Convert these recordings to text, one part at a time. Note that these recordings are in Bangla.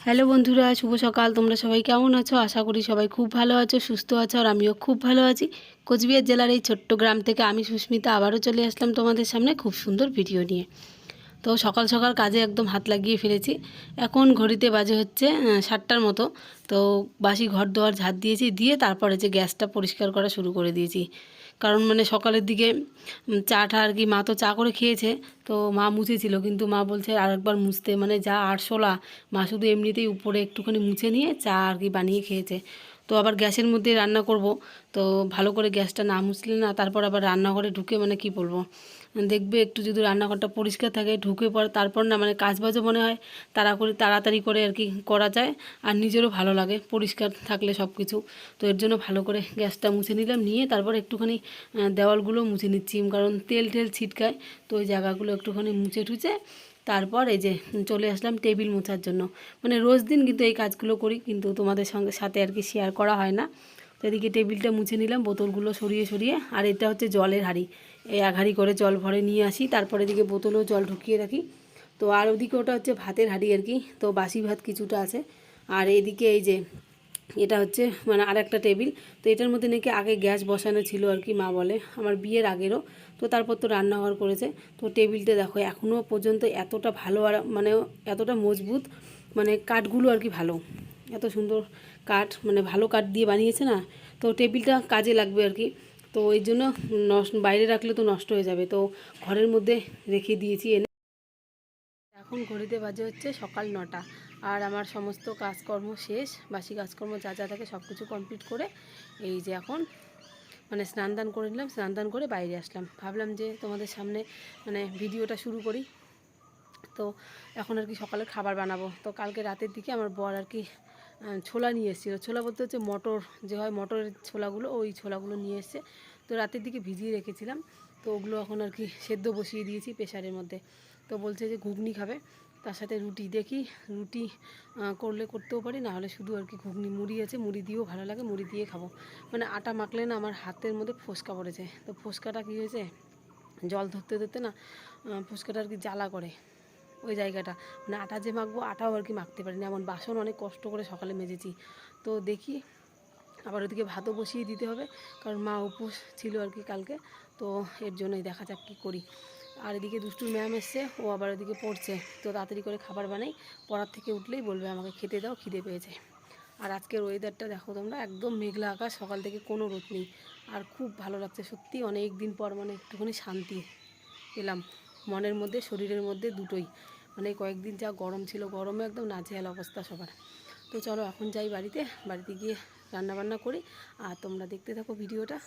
হ্যালো বন্ধুরা, শুভ সকাল। তোমরা সবাই কেমন আছো? আশা করি সবাই খুব ভালো আছো, সুস্থ আছো, আর আমিও খুব ভালো আছি। কোচবিহার জেলার এই ছোট্ট গ্রাম থেকে আমি সুস্মিতা আবারও চলে আসলাম তোমাদের সামনে খুব সুন্দর ভিডিও নিয়ে। তো সকাল সকাল কাজে একদম হাত লাগিয়ে ফেলেছি। এখন ঘড়িতে বাজে হচ্ছে সাতটার মতো। তো বাসি ঘর দোয়ার ঝাড় দিয়েছি দিয়ে তারপরে যে গ্যাসটা পরিষ্কার করা শুরু করে দিয়েছি। কারণ মানে সকালের দিকে উম, চা টা আর কি মা তো চা করে খেয়েছে তো মা মুছেছিল। কিন্তু মা বলছে আরেকবার মুছতে মানে যা আরশোলা মা শুধু এমনিতেই উপরে একটুখানি মুছে নিয়ে চা আর কি বানিয়ে খেয়েছে। তো আবার গ্যাসের মধ্যে রান্না করব। তো ভালো করে গ্যাসটা না মুছলে না তারপর আবার রান্নাঘরে ঢুকে মানে কি বলব? দেখবে একটু যদি রান্নাঘরটা পরিষ্কার থাকে, ঢুকে পড়ে, তারপর না মানে কাজবাজও মনে হয় তাড়া করে তাড়াতাড়ি করে আর কি করা যায়। আর নিজেরও ভালো লাগে পরিষ্কার থাকলে সব কিছু তো এর জন্য ভালো করে গ্যাসটা মুছে নিলাম, নিয়ে তারপর একটুখানি দেওয়ালগুলো মুছে নিচ্ছি, কারণ তেল টেল ছিটকায়, তো ওই জায়গাগুলো একটুখানি মুছে টুচে তারপর এই যে চলে আসলাম টেবিল মোছার জন্য। মানে রোজ দিন কিন্তু এই কাজগুলো করি, কিন্তু তোমাদের সঙ্গে সাথে আর কি শেয়ার করা হয় না। তো এদিকে টেবিলটা মুছে নিলাম, বোতলগুলো সরিয়ে সরিয়ে, আর এটা হচ্ছে জলের হাঁড়ি। এই হাঁড়ি করে জল ভরে নিয়ে আসি, তারপরে এদিকে বোতলেও জল ঢুকিয়ে রাখি। তো আর ওদিকে ওটা হচ্ছে ভাতের হাঁড়ি আর কি, তো বাসি ভাত কিছুটা আছে। আর এদিকে এই যে এটা হচ্ছে মানে আর একটা টেবিল, তো এটার মধ্যে নাকি আগে গ্যাস বসানো ছিল আর কি মা বলে, আমার বিয়ের আগেরও। তো তারপর তো রান্নাঘর করেছে। তো টেবিলটা দেখো এখনও পর্যন্ত এতটা ভালো আর মানে এতটা মজবুত মানে কাঠগুলো আর কি ভালো। এত সুন্দর কাঠ মানে ভালো কাঠ দিয়ে বানিয়েছে না, তো টেবিলটা কাজে লাগবে আর কি। তো এই জন্য বাইরে রাখলে তো নষ্ট হয়ে যাবে। তো ঘরের মধ্যে রেখে দিয়েছি এনে। এখন ঘড়িতে বাজে হচ্ছে সকাল নটা। আর আমার সমস্ত কাজকর্ম শেষ। বাসি কাজকর্ম যা যা থাকে সব কিছু কমপ্লিট করে এই যে এখন মানে স্নান দান করে নিলাম। স্নান দান করে বাইরে আসলাম। ভাবলাম যে তোমাদের সামনে মানে ভিডিওটা শুরু করি। তো এখন আর কি সকালে খাবার বানাবো। তো কালকে রাতের দিকে আমার বর আর কি ছোলা নিয়ে এসেছিল। ছোলা বলতে হচ্ছে মটর যে হয় মটরের ছোলাগুলো ওই ছোলাগুলো নিয়ে এসছে। তো রাতের দিকে ভিজিয়ে রেখেছিলাম। তো ওগুলো এখন আর কি সেদ্ধ বসিয়ে দিয়েছি প্রেশারের মধ্যে। তো বলছে যে ঘুগনি খাবে তার সাথে রুটি। দেখি রুটি করলে করতেও পারি না হলে শুধু আর কি ঘুগনি। মুড়ি আছে মুড়ি দিয়েও ভালো লাগে মুড়ি দিয়ে খাব। মানে আটা মাখলে না আমার হাতের মধ্যে ফোসকা পড়েছে তো ফোসকাটা কী হয়েছে জল ধরতে ধরতে না আহ, ফোসকাটা আর কি জ্বালা করে। ওই জায়গাটা। মানে আটা যে মাখবো, আটাও আর কি মাখতে পারিনি। এমন বাসন অনেক কষ্ট করে সকালে মেজেছি। তো দেখি আবার ওদিকে ভাতও বসিয়ে দিতে হবে, কারণ মা উপোস ছিল আর কি কালকে। তো এর জন্যই দেখা যাক কী করি। আর এদিকে দুষ্টুর ম্যাম এসছে, ও আবার ওদিকে পড়ছে। তো তাড়াতাড়ি করে খাবার বানাই, পড়ার থেকে উঠলেই বলবে আমাকে খেতে দাও, খিদে পেয়েছে। আর আজকের ওয়েদারটা দেখো তোমরা, একদম মেঘলা আকাশ, সকাল থেকে কোনো রোদ নেই। আর খুব ভালো লাগছে, সত্যি অনেক দিন পর মানে একটুখানি শান্তি পেলাম মনের মধ্যে, শরীরের মধ্যে দুটোই। মানে কয়েকদিন যা গরম ছিল, গরমে একদম নাজেহাল অবস্থা সবার। তো চলো এখন যাই বাড়িতে বাড়িতে গিয়ে রান্নাবান্না করি। আর তোমরা দেখতে থাকো ভিডিওটা।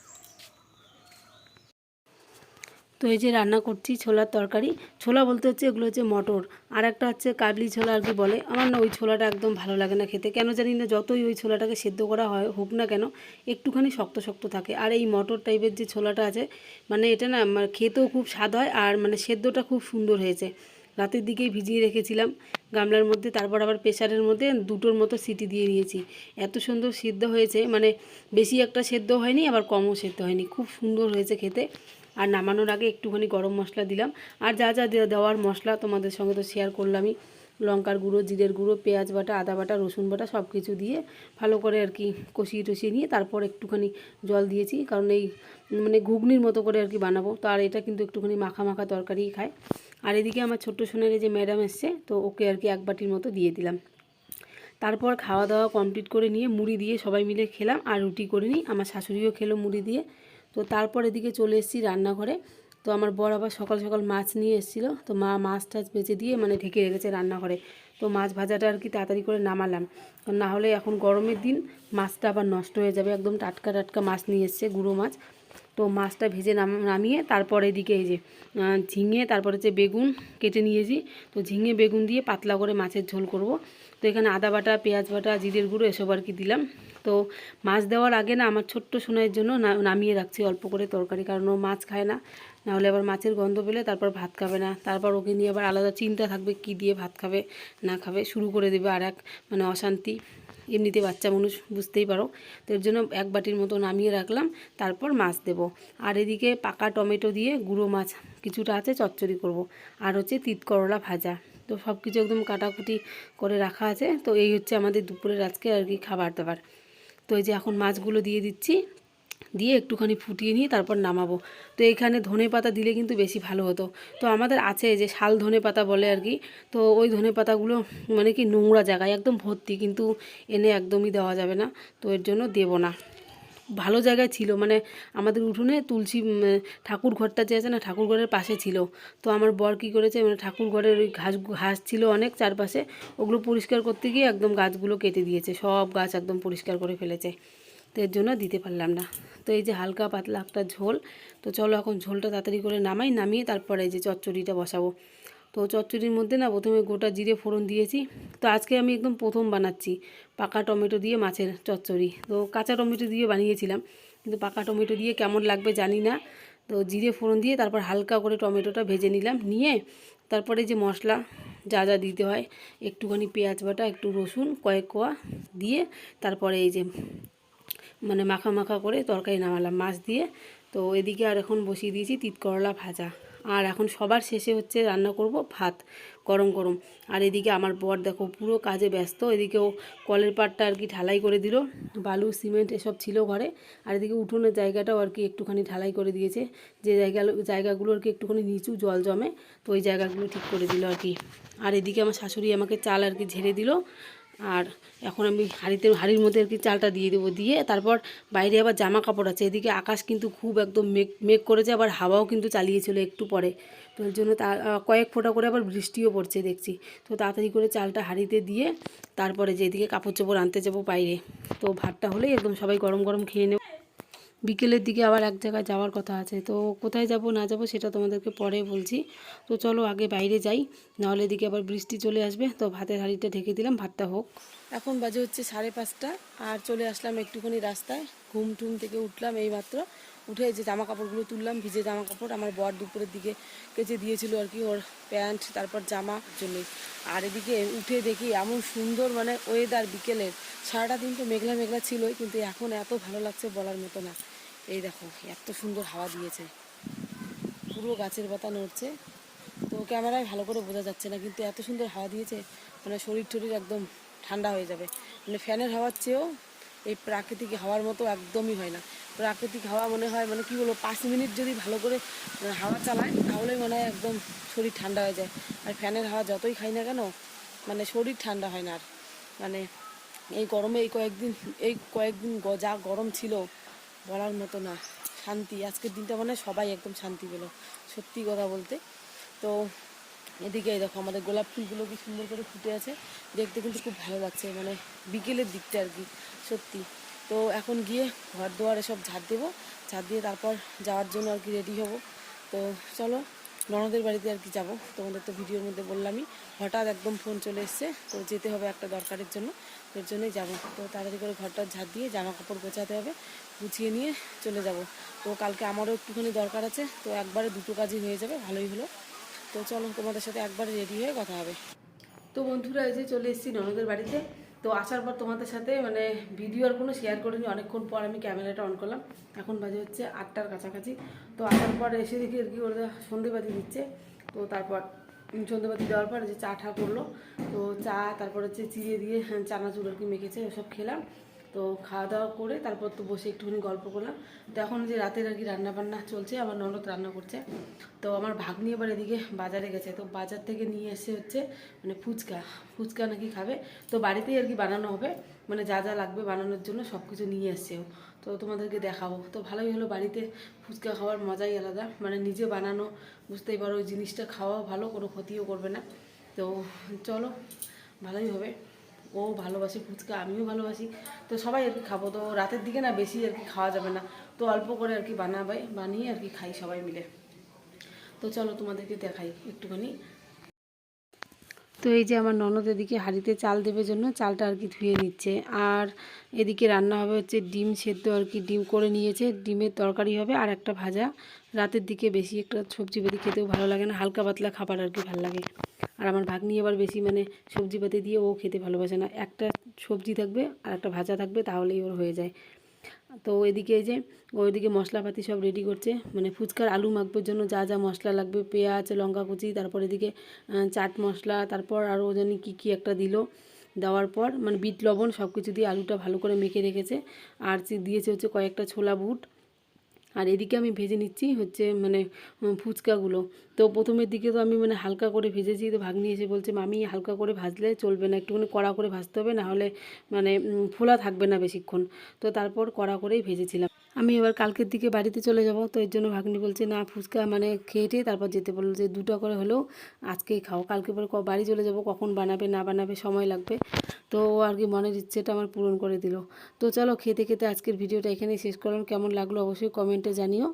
তো এই যে রান্না করছি ছোলার তরকারি। ছোলা বলতে হচ্ছে এগুলো হচ্ছে মটর। আর একটা হচ্ছে কাবলি ছোলা আর কি বলে। আমার না ওই ছোলাটা একদম ভালো লাগে না খেতে। কেন জানি না যতই ওই ছোলাটাকে সেদ্ধ করা হয়, হোক না কেন, একটুখানি শক্ত শক্ত থাকে। আর এই মটর টাইপের যে ছোলাটা আছে মানে এটা না আমার খেতেও খুব স্বাদ হয় আর মানে সেদ্ধটা খুব সুন্দর হয়েছে। রাতের দিকেই ভিজিয়ে রেখেছিলাম গামলার মধ্যে, তারপর আবার প্রেশারের মধ্যে দুটোর মতো সিটি দিয়ে নিয়েছি। এত সুন্দর সিদ্ধ হয়েছে মানে বেশি একটা সেদ্ধ হয়নি, আবার কমও সেদ্ধ হয়নি। খুব সুন্দর হয়েছে খেতে। আর নামানোর আগে একটুখানি গরম মশলা দিলাম। আর যা যা দেওয়ার মশলা তোমাদের সঙ্গে তো শেয়ার করলামই। লঙ্কার গুঁড়ো, জিরের গুঁড়ো, পেঁয়াজ বাটা, আদা বাটা, রসুন বাটা সব কিছু দিয়ে ভালো করে আর কি কষিয়ে টষিয়ে নিয়ে তারপর একটুখানি জল দিয়েছি। কারণ এই মানে ঘুগনির মতো করে আর কি বানাবো। তো আর এটা কিন্তু একটুখানি মাখা মাখা তরকারিই খায়। আর এদিকে আমার ছোট্ট সোনার যে ম্যাডাম এসছে, তো ওকে আর কি এক বাটির মতো দিয়ে দিলাম। তারপর খাওয়া দাওয়া কমপ্লিট করে নিয়ে মুড়ি দিয়ে সবাই মিলে খেলাম। আর রুটি করে নিই। আমার শাশুড়িও খেলো মুড়ি দিয়ে। তো তারপর এদিকে চলে এসেছি রান্নাঘরে। তো আমার বর আবার সকাল সকাল মাছ নিয়ে এসেছিল। তো মা মাছ টাছ বেঁচে দিয়ে মানে ঢেকে রেখেছে রান্নাঘরে। তো মাছ ভাজাটা আর কি তাড়াতাড়ি করে নামালাম। না হলে এখন গরমের দিন মাছটা আবার নষ্ট হয়ে যাবে। একদম টাটকা টাটকা মাছ নিয়ে এসছে গুঁড়ো মাছ। তো মাছটা ভেজে নাম, নামিয়ে তারপর এদিকে এই যে ঝিঙে, তারপরে হচ্ছে বেগুন কেটে নিয়েছি। তো ঝিঙে, বেগুন দিয়ে পাতলা করে মাছের ঝোল করব। তো এখানে আদা বাটা, পেঁয়াজ বাটা, জিরের গুঁড়ো এসব আর কি দিলাম। তো মাছ দেওয়ার আগে না আমার ছোট্ট সোনাইয়ের জন্য নামিয়ে রাখছি অল্প করে তরকারি, কারণ ও মাছ খায় না। নাহলে আবার মাছের গন্ধ পেলে তারপর ভাত খাবে না। তারপর ওকে নিয়ে আবার আলাদা চিন্তা থাকবে কি দিয়ে ভাত খাবে, না খাবে, শুরু করে দেবে আর এক মানে অশান্তি। এমনিতে বাচ্চা মানুষ, বুঝতেই পারো। তো এর জন্য এক বাটির মতো নামিয়ে রাখলাম, তারপর মাছ দেব। আর এদিকে পাকা টমেটো দিয়ে গুঁড়ো মাছ কিছুটা আছে, চচ্চড়ি করব। আর হচ্ছে তিত করলা ভাজা। তো তো সব কিছু একদম কাটাকুটি করে রাখা আছে। তো এই হচ্ছে আমাদের দুপুরের আজকে আর কি খাবার দাবার। তো এই যে এখন মাছগুলো দিয়ে দিচ্ছি, দিয়ে একটুখানি ফুটিয়ে নিয়ে তারপর নামাবো। তো এখানে ধনে পাতা দিলে কিন্তু বেশি ভালো হতো। তো আমাদের আছে যে শাল ধনে পাতা বলে আর কি, তো ওই ধনে পাতাগুলো মানে কি নোংরা জায়গায় একদম ভর্তি, কিন্তু এনে একদমই দেওয়া যাবে না। তো এর জন্য দেব না। ভালো জায়গায় ছিল। মানে আমাদের উঠোনে তুলসী ঠাকুর ঘরটা যে আছে না, ঠাকুর ঘরের পাশে ছিল। তো আমার বর কী করেছে মানে ঠাকুর ঘরের ওই ঘাস ঘাস ছিল অনেক চারপাশে, ওগুলো পরিষ্কার করতে গিয়ে একদম গাছগুলো কেটে দিয়েছে। সব গাছ একদম পরিষ্কার করে ফেলেছে। তো এর জন্য দিতে পারলাম না। তো এই যে হালকা পাতলা একটা ঝোল, তো চলো এখন ঝোলটা তাড়াতাড়ি করে নামাই, নামিয়ে তারপরে এই যে চচ্চড়িটা বসাবো। তো চচ্চড়ির মধ্যে না প্রথমে গোটা জিরে ফোড়ন দিয়েছি। তো আজকে আমি একদম প্রথম বানাচ্ছি পাকা টমেটো দিয়ে মাছের চচ্চড়ি। তো কাঁচা টমেটো দিয়ে বানিয়েছিলাম, কিন্তু পাকা টমেটো দিয়ে কেমন লাগবে জানি না। তো জিরে ফোড়ন দিয়ে তারপর হালকা করে টমেটোটা ভেজে নিলাম, নিয়ে তারপরে যে মশলা যা যা দিতে হয়, একটুখানি পেঁয়াজ বাটা, একটু রসুন, কয়েক কোয়া দিয়ে তারপরে এই যে মানে মাখা মাখা করে তরকারি নামালাম মাছ দিয়ে। তো এদিকে আর এখন বসিয়ে দিয়েছি তিত করলা ভাজা। আর এখন সবার শেষে হচ্ছে রান্না করব ভাত গরম গরম। আর এদিকে আমার বর দেখো পুরো কাজে ব্যস্ত এদিকেও কলের পাটটা আর কি ঢালাই করে দিল। বালু, সিমেন্ট এসব ছিল ঘরে। আর এদিকে উঠোনের জায়গাটাও আর কি একটুখানি ঢালাই করে দিয়েছে। যে জায়গা জায়গাগুলো আর কি একটুখানি নিচু জল জমে, তো ওই জায়গাগুলো ঠিক করে দিল আর কি। আর এদিকে আমার শাশুড়ি আমাকে চাল আর কি ঝেড়ে দিল। আর এখন আমি হাঁড়িতে, হাঁড়ির মধ্যে আর কি চালটা দিয়ে দেবো। দিয়ে তারপর বাইরে আবার জামা কাপড় আছে। এদিকে আকাশ কিন্তু খুব একদম মেঘ মেঘ করেছে, আবার হাওয়াও কিন্তু চালিয়েছিল একটু পরে। তো এর জন্য তা কয়েক ফোঁটা করে আবার বৃষ্টিও পড়ছে দেখছি। তো তাড়াতাড়ি করে চালটা হাঁড়িতে দিয়ে তারপরে যে এদিকে কাপড় চোপড় আনতে যাব বাইরে। তো ভাতটা হলেই একদম সবাই গরম গরম খেয়ে নেব। বিকেলের দিকে আবার এক জায়গায় যাওয়ার কথা আছে। তো কোথায় যাব, না যাব সেটা তোমাদেরকে পরে বলছি। তো চলো আগে বাইরে যাই, নাহলে এদিকে আবার বৃষ্টি চলে আসবে। তো ভাতের হাঁড়িটা ঢেকে দিলাম, ভাতটা হোক। এখন বাজে হচ্ছে সাড়ে পাঁচটা, আর চলে আসলাম একটুখানি রাস্তায়। ঘুম টুম থেকে উঠলাম এই মাত্র উঠে যে জামা কাপড়গুলো তুললাম, ভিজে জামা কাপড় আমার বর দুপুরের দিকে কেচে দিয়েছিল আর কি, ওর প্যান্ট, তারপর জামা জন্যই। আর এদিকে উঠে দেখি এমন সুন্দর মানে ওয়েদার বিকেলের। সারাটা দিন তো মেঘলা মেঘলা ছিলই, কিন্তু এখন এত ভালো লাগছে বলার মতো না। এই দেখো, এত সুন্দর হাওয়া দিয়েছে। পুরো গাছের পাতা নড়ছে। তো ক্যামেরায় ভালো করে বোঝা যাচ্ছে না, কিন্তু এত সুন্দর হাওয়া দিয়েছে মানে শরীর টরীর একদম ঠান্ডা হয়ে যাবে। মানে ফ্যানের হাওয়ার চেয়েও এই প্রাকৃতিক হাওয়ার মতো একদমই হয় না। প্রাকৃতিক হাওয়া মনে হয় মানে কি বলব, পাঁচ মিনিট যদি ভালো করে মানে হাওয়া চালায়, তাহলেই মনে হয় একদম শরীর ঠান্ডা হয়ে যায়। আর ফ্যানের হাওয়া যতই খাই না কেন মানে শরীর ঠান্ডা হয় না আর। মানে এই গরমে এই কয়েকদিন এই কয়েকদিন যা গরম ছিল বলার মতো না, শান্তি। আজকের দিনটা মানে সবাই একদম শান্তি পেল, সত্যি কথা বলতে। তো এদিকে দেখো আমাদের গোলাপ ফুলগুলো কি সুন্দর করে ফুটে আছে, দেখতে কিন্তু খুব ভালো লাগছে মানে বিকেলের দিকটা আর কি, সত্যি। তো এখন গিয়ে ঘর দুয়ার এসব ঝাড় দেবো ঝাড় দিয়ে তারপর যাওয়ার জন্য আর কি রেডি হব। তো চলো ননদের বাড়িতে আর কি যাব। তোমাদের তো ভিডিওর মধ্যে বললামই, হঠাৎ একদম ফোন চলে এসছে, তো যেতে হবে একটা দরকারের জন্য এর জন্যই যাব। তো তাড়াতাড়ি করে ঘরটা ঝাড় দিয়ে জামা কাপড় গোছাতে হবে, গুছিয়ে নিয়ে চলে যাব। তো কালকে আমারও একটুখানি দরকার আছে, তো একবারে দুটো কাজই হয়ে যাবে, ভালোই হলো। তো চলো তোমাদের সাথে একবারে রেডি হয়ে কথা হবে। তো বন্ধুরা, এই যে চলে এসেছি ননদের বাড়িতে। তো আসার পর তোমাদের সাথে মানে ভিডিও আর কোনো শেয়ার করিনি। অনেকক্ষণ পর আমি ক্যামেরাটা অন করলাম। এখন বাজে হচ্ছে আটটার কাছাকাছি। তো আসার পর এসে দেখি আর কি ওরা সন্ধেবাতি দিচ্ছে। তো তারপর সন্ধেবাতি দেওয়ার পর যে চা ঠা করল। তো চা তারপর হচ্ছে চিড়ে দিয়ে হ্যাঁ, চানাচুর আর কি মেখেছে ওসব খেলাম। তো খাওয়া দাওয়া করে তারপর তো বসে একটুখানি গল্প করলাম। তো এখন যে রাতের আর কি রান্না বান্না চলছে আমার ননদ রান্না করছে। তো আমার ভাগ্নি এবার এদিকে বাজারে গেছে। তো বাজার থেকে নিয়ে এসে হচ্ছে মানে ফুচকা ফুচকা নাকি খাবে। তো বাড়িতেই আর কি বানানো হবে। মানে যা যা লাগবে বানানোর জন্য সব কিছু নিয়ে এসছে তো তোমাদেরকে দেখাবো। তো ভালোই হলো বাড়িতে ফুচকা খাওয়ার মজাই আলাদা। মানে নিজে বানানো, বুঝতেই পারো, ওই জিনিসটা খাওয়াও ভালো, কোনো ক্ষতিও করবে না। তো চলো, ভালোই হবে। ও ভালোবাসে ফুচকা, আমিও ভালোবাসি। তো সবাই আর কি খাব। তো রাতের দিকে না বেশি আর কি খাওয়া যাবে না। তো অল্প করে আর কি বানাবে, বানিয়ে আর কি খাই সবাই মিলে। তো চলো তোমাদেরকে দেখাই একটুখানি। তো এই যে আমার ননদ এদিকে হাঁড়িতে চাল দেবে জন্য, চালটা আর কি ধুয়ে নিচ্ছে। আর এদিকে রান্না হবে হচ্ছে ডিম সেদ্ধ আর কি ডিম করে নিয়েছে। ডিমের তরকারি হবে আর একটা ভাজা। রাতের দিকে বেশি একটা সবজি পাতি খেতেও ভালো লাগে না। হালকা পাতলা খাবার আর কি ভালো লাগে। আর আমার ভাগ্নি আবার বেশি মানে সবজি পাতি দিয়ে ও খেতে ভালোবাসে না। একটা সবজি থাকবে আর একটা ভাজা থাকবে, তাহলেই ওর হয়ে যায়। তো এদিকে যে ওইদিকে মশলাপাতি সব রেডি করছে। মানে ফুচকার আলু মাখবার জন্য যা যা মশলা লাগবে, পেঁয়াজ লঙ্কা কুচি তারপর এদিকে চাট মশলা, তারপর আরও জানি কী কী একটা দিল। দেওয়ার পর মানে বিট লবণ সব কিছু দিয়ে আলুটা ভালো করে মেখে রেখেছে। আর দিয়েছে হচ্ছে কয়েকটা ছোলা বুট। আর এদিকে আমি ভেজে নিচ্ছি হচ্ছে মানে ফুচকাগুলো। তো প্রথমের দিকে তো আমি মানে হালকা করে ভেজেছি, তো ভাগ্নি এসে বলছে, মামি, হালকা করে ভাজলে চলবে না, একটুখানি কড়া করে ভাজতে হবে না হলে মানে ফোলা থাকবে না বেশিক্ষণ। তো তারপর কড়া করেই ভেজেছিলাম। আমি এবার কালকের দিকে বাড়িতে চলে যাব, তো এর জন্য ভাগ্নি বলছে, না, ফুচকা মানে খেয়ে তারপর যেতে। বলল যে, দুটো করে হলেও আজকেই খাও। কালকে পরে বাড়ি চলে যাব, কখন বানাবে, না বানাবে, সময় লাগবে। তো ও আর কি মনের ইচ্ছেটা আমার পূরণ করে দিল। তো চলো, খেতে খেতে আজকের ভিডিওটা এখানেই শেষ করলাম। কেমন লাগল অবশ্যই কমেন্টে জানিও।